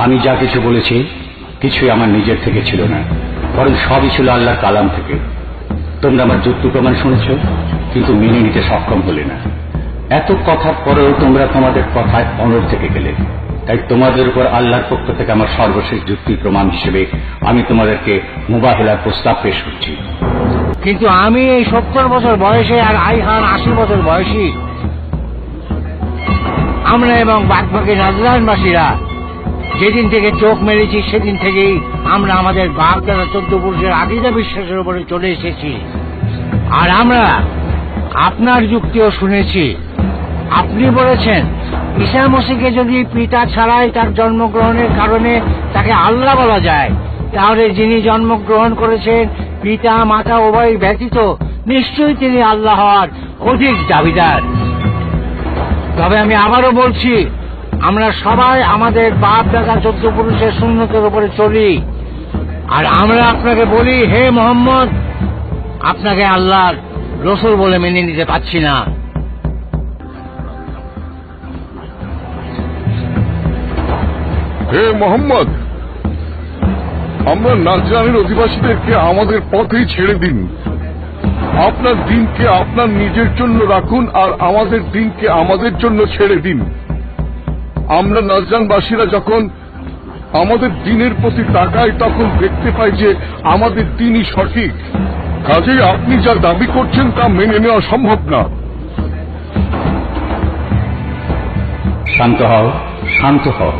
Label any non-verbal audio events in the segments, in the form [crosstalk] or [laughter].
আমি যা কিছু বলেছি, কিছুই আমার নিজের থেকে ছিল না, বরং সবই ছিল আল্লাহর কালাম থেকে। তোমরা আমার যুক্তি প্রমাণ শুনেছ, কিন্তু মেনে নিতে সক্ষম হলে না। এত কথার পরেও তোমরা তোমাদের কথায় অনড় থেকে গেলে। তাই তোমাদের উপর আল্লাহর পক্ষ থেকে আমার সর্বশেষ যুক্তি প্রমাণ হিসেবে আমি তোমাদেরকে মুবাহিলার প্রস্তাব পেশ করছি। কিন্তু আমি এই সত্তর বছর বয়সে আর আইহান আশি বছর বয়সী। আমরা এবং বাদবাকি নাজরানবাসীরা যেদিন থেকে চোখ মেরেছি, সেদিন থেকেই আমরা আমাদের বাপ দাদা চোদ্দ পুরুষের আকিদা বিশ্বাসের উপরে চলে এসেছি। আর আমরা আপনার যুক্তিও শুনেছি। আপনি বলেছেন, ঈশা মসিকে যদি পিতা ছাড়াই তার জন্মগ্রহণের কারণে তাকে আল্লাহ বলা যায়, তাহলে যিনি জন্মগ্রহণ করেছেন, পিতা, মাতা উভয় ব্যতীত নিশ্চয়ই তিনি আল্লাহ হওয়ার অধিক দাবিদার। তবে আমি আবারও বলছি আমরা সবাই আমাদের বাপ, দাদা, চোদ্দ পুরুষের শূন্যতের উপরে চলি। আর আমরা আপনাকে বলি, হে মোহাম্মদ, আপনাকে আল্লাহর রসুল বলে মেনে নিতে পারছি না। হে মোহাম্মদ, আমরা নাজরানের অধিবাসীদেরকে আমাদের পথেই ছেড়ে দিন। আপনার দিনকে আপনার নিজের জন্য রাখুন আর আমাদের দিনকে আমাদের জন্য ছেড়ে দিন। আমরা নজরানবাসীরা যখন আমাদের দিনের প্রতি তাকায় তখন দেখতে পাই যে আমাদের দিনই সঠিক। কাজেই আপনি যা দাবি করছেন তা মেনে নেওয়া সম্ভব না। শান্ত হও শান্ত হও।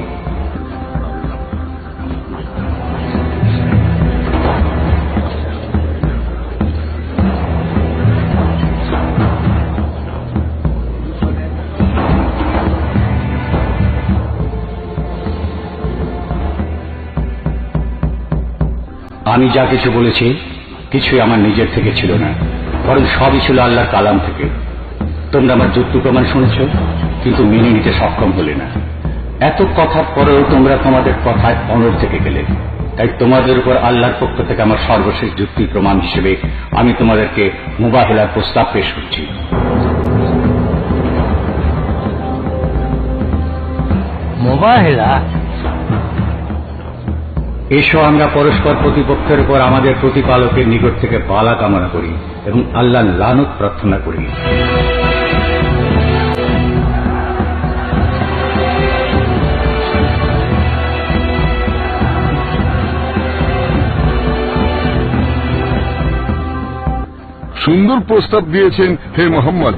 আমি যা কিছু বলেছি, কিছুই আমার নিজের থেকে ছিল না, বরং সবই ছিল আল্লাহর কালাম থেকে। তোমরা আমার যুক্তি প্রমাণ শুনেছ, কিন্তু মেনে নিতে সক্ষম হলে না। এত কথার পরেও তোমরা তোমাদের কথায় অনড় থেকে গেলে। তাই তোমাদের উপর আল্লাহর পক্ষ থেকে আমার সর্বশেষ যুক্তি প্রমাণ হিসেবে আমি তোমাদেরকে মুবাহিলার প্রস্তাব পেশ করছি। মোবাহেলা? এসো আমরা পরস্পর প্রতিপক্ষের উপর আমাদের প্রতিপালকের নিকট থেকে বালা কামনা করি এবং আল্লাহ লানত প্রার্থনা করি। সুন্দর প্রস্তাব দিয়েছেন হে মোহাম্মদ।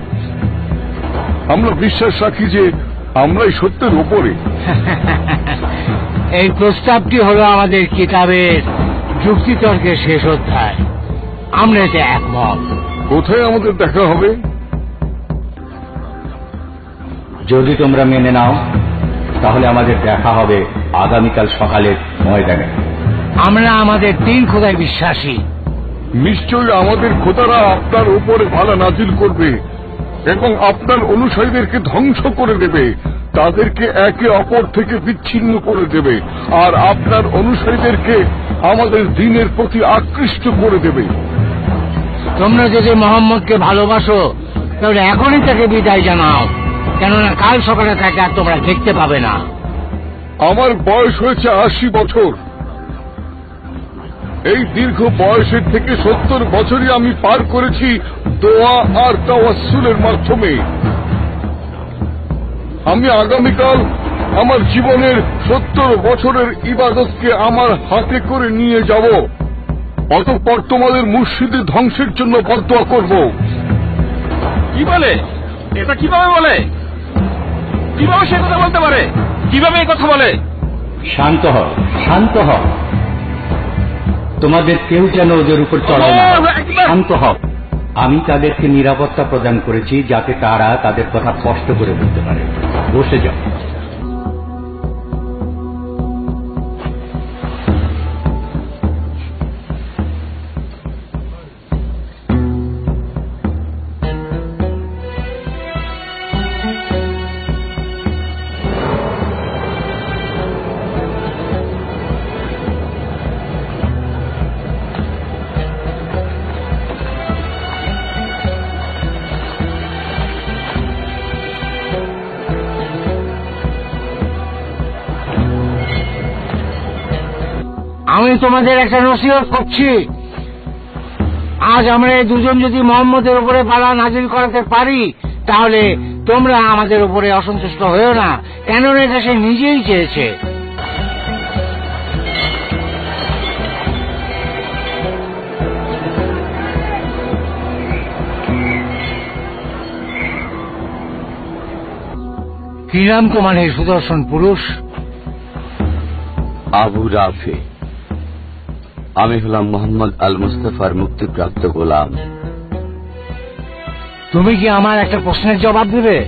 আমরা বিশ্বাস রাখি যে আমরাই সত্যের ওপরে। [laughs] এই প্রস্তাবটি হলো আমাদের কিতাবের যুক্তিতর্কের শেষ অধ্যায়। আমরা এতে একমত। কোথায় আমাদের দেখা হবে? যদি তোমরা মেনে নাও তাহলে আমাদের দেখা হবে আগামীকাল সকালের ময়দানে। আমরা আমাদের তিন খোদায় বিশ্বাসী। নিশ্চয়ই আমাদের খোদারা আপনার উপরে ভালা নাজিল করবে এবং আপনার অনুসারীদেরকে ধ্বংস করে দেবে। তাদেরকে একে অপর থেকে বিচ্ছিন্ন করে দেবে আর আপনার অনুসারীদেরকে আমাদের দিনের প্রতি আকৃষ্ট করে দেবে। তোমরা যদি মোহাম্মদকে ভালোবাসো তাহলে এখনই তাকে বিদায় জানাও। কেননা কাল সকালে তাকে আর তোমরা দেখতে পাবে না। আমার বয়স হয়েছে আশি বছর। এই দীর্ঘ বয়সের থেকে সত্তর বছরই আমি পার করেছি দোয়া আর তাওয়াসুলের মাধ্যমে। আমি আগামীকাল আমার জীবনের সত্তর বছরের ইবাদতকে আমার হাতে করে নিয়ে যাব। অতঃপর তোমাদের মুর্শিদের ধ্বংসের জন্য বদয়া করব। কি বলে? এটা কীভাবে বলে? কীভাবে সে কথা বলতে পারে? কীভাবে এই কথা বলে? শান্ত হও শান্ত হও। তোমাদের কেউ যেন ওদের উপর চড়ে না। শান্ত হও। আমি তাদেরকে নিরাপত্তা প্রদান করেছি যাতে তারা তাদের কথা স্পষ্ট করে বলতে পারে। বসে যাও। আমি তোমাদের একটা নসিহত করছি। আজ আমরা এই দুজন যদি মোহাম্মদের উপরে বালা নাজিল করাতে পারি, তাহলে তোমরা আমাদের উপরে অসন্তুষ্ট হয়েও না। কেননা এটা সে নিজেই চেয়েছে। কি নাম তোমার সুদর্শন পুরুষ? আবু রাফে। আমি হলাম মোহাম্মদ আল মুস্তফার মুক্তিপ্রাপ্ত গোলাম। তুমি কি আমার একটা প্রশ্নের জবাব দেবে?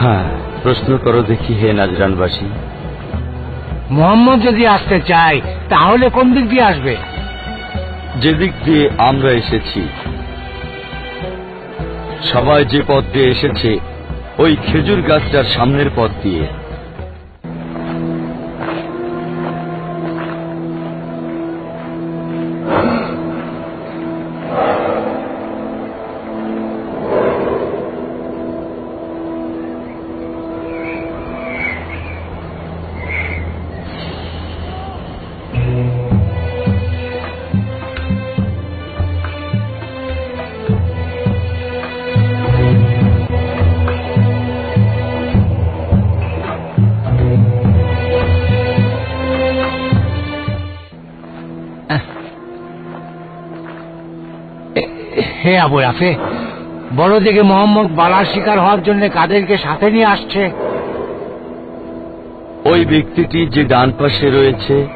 হ্যাঁ প্রশ্ন করো দেখি হে নাজরানবাসী। মোহাম্মদ যদি আসতে চায় তাহলে কোন দিক দিয়ে আসবে? যেদিক দিয়ে আমরা এসেছি সবাই যে পথ দিয়ে এসেছে ওই খেজুর গাছটার সামনের পথ দিয়ে। হে আবু রাফে বড় দিকে মোহাম্মদ বালার শিকার হওয়ার জন্য কাদেরকে সাথে নিয়ে আসছে। ওই ব্যক্তিটি যে ডান পাশে রয়েছে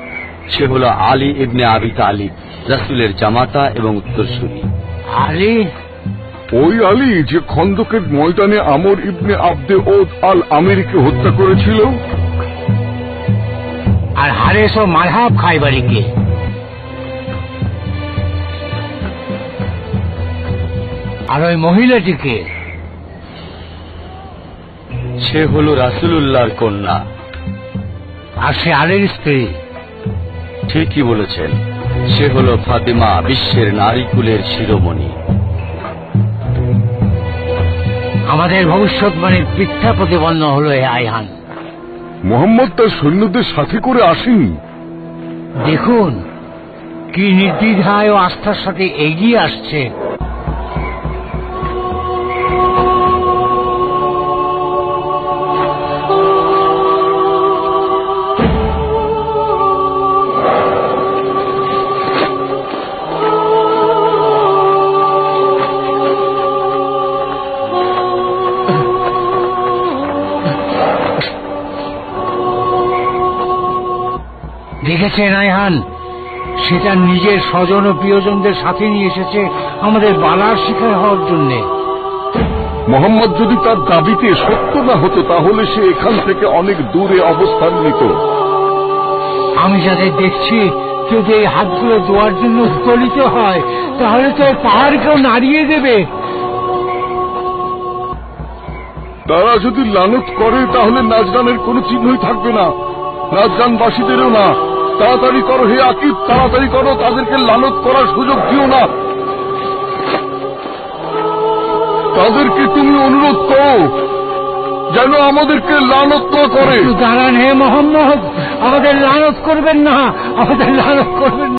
সে হলো আলী ইবনে আবি তালিব রাসুলের জামাতা এবং উত্তরসূরি। আলী? ওই আলী যে খন্দকের ময়দানে আমর ইবনে আব্দে ওদ আল আমেরিকে হত্যা করেছিল? আর হারেস ও মারহাব খাইবারিকে। আর ওই মহিলাটিকে? সে হলো রাসুলুল্লাহর কন্যা। আর সে আলীর স্ত্রী? ঠিকই বলেছেন সে হলো ফাতেমা বিশ্বের নারীকুলের শিরোমণি। আমাদের ভবিষ্যৎবাণীর মিথ্যা প্রতিপন্ন হলো এ আইহান। মোহাম্মদ তার সৈন্যদের সাথে করে আসেনি। দেখুন কি নির্দ্বিধায় ও আস্থার সাথে এগিয়ে আসছে। দেখেছেন আইহান সেটা নিজের স্বজন ও প্রিয়জনদের সাথে নিয়ে এসেছে আমাদের বালার শিকার হওয়ার জন্যে। মোহাম্মদ যদি তার দাবিতে সত্য না হতো তাহলে সে এখান থেকে অনেক দূরে অবস্থান নিত আমি যাদের দেখছি যদি এই হাতগুলো দোয়ার জন্য উত্তোলিত হয় তাহলে তো পাহাড়কেও নাড়িয়ে দেবে। তারা যদি লানত করে তাহলে নাজরানের কোনো চিহ্নই থাকবে না। নাজরানবাসীদেরও না। তাড়াতাড়ি করো হে আকিব, তাড়াতাড়ি করো, তাদেরকে লালত করার সুযোগ দিও না। তাদেরকে তুমি অনুরোধ করো, যেন আমাদেরকে লালত না করে। দাঁড়ান হে মোহাম্মদ, আমাদের লালত করবেন না, আমাদের লানত করবেন